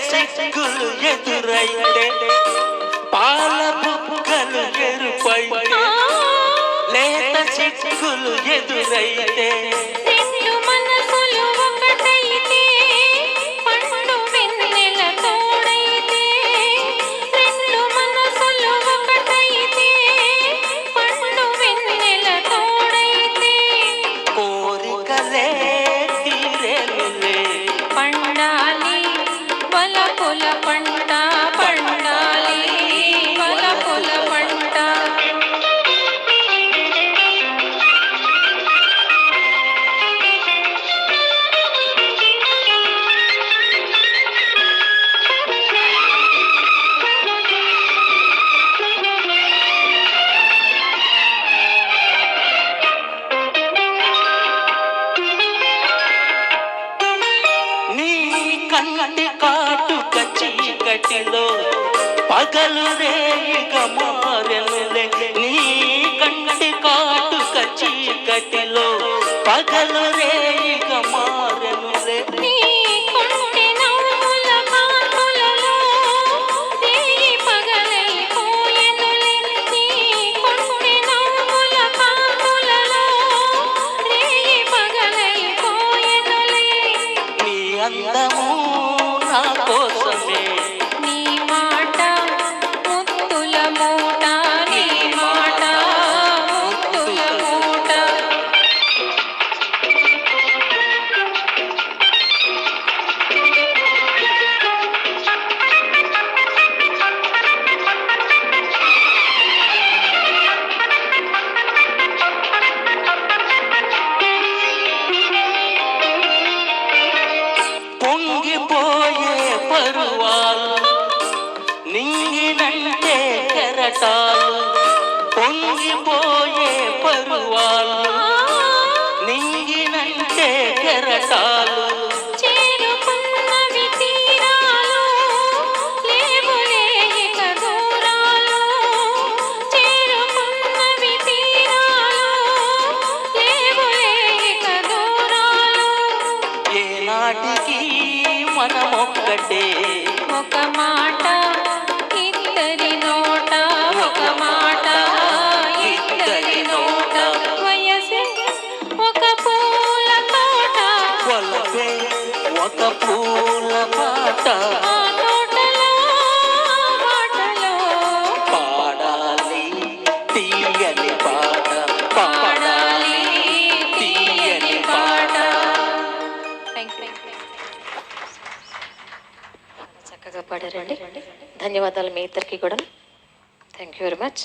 లేత ఎదురైతే పాల బుక్కలు ఎరుపైతే లేత సిగ్గులు ఎదురైతే కన్నటి కాటుక చీకటిలో పగలు రేయిగ మారెనులే. నీ కంటి కాటుక చీకటిలో పగలు రేయిగ పరువాలు నింగినంటే కెరటాలు పొంగిపోయే పరువాలు మనమొక్కటే ఒక మాట ఇద్దరి నోట ఒక మాట ఇద్దరి నోట. వయసే ఒక పూల తోట. ఒక పూల పాట. పాడాలి తీయని చక్కగా పాడారండి ధన్యవాదాలు మీ ఇద్దరికి కూడా థ్యాంక్ యూ వెరీ మచ్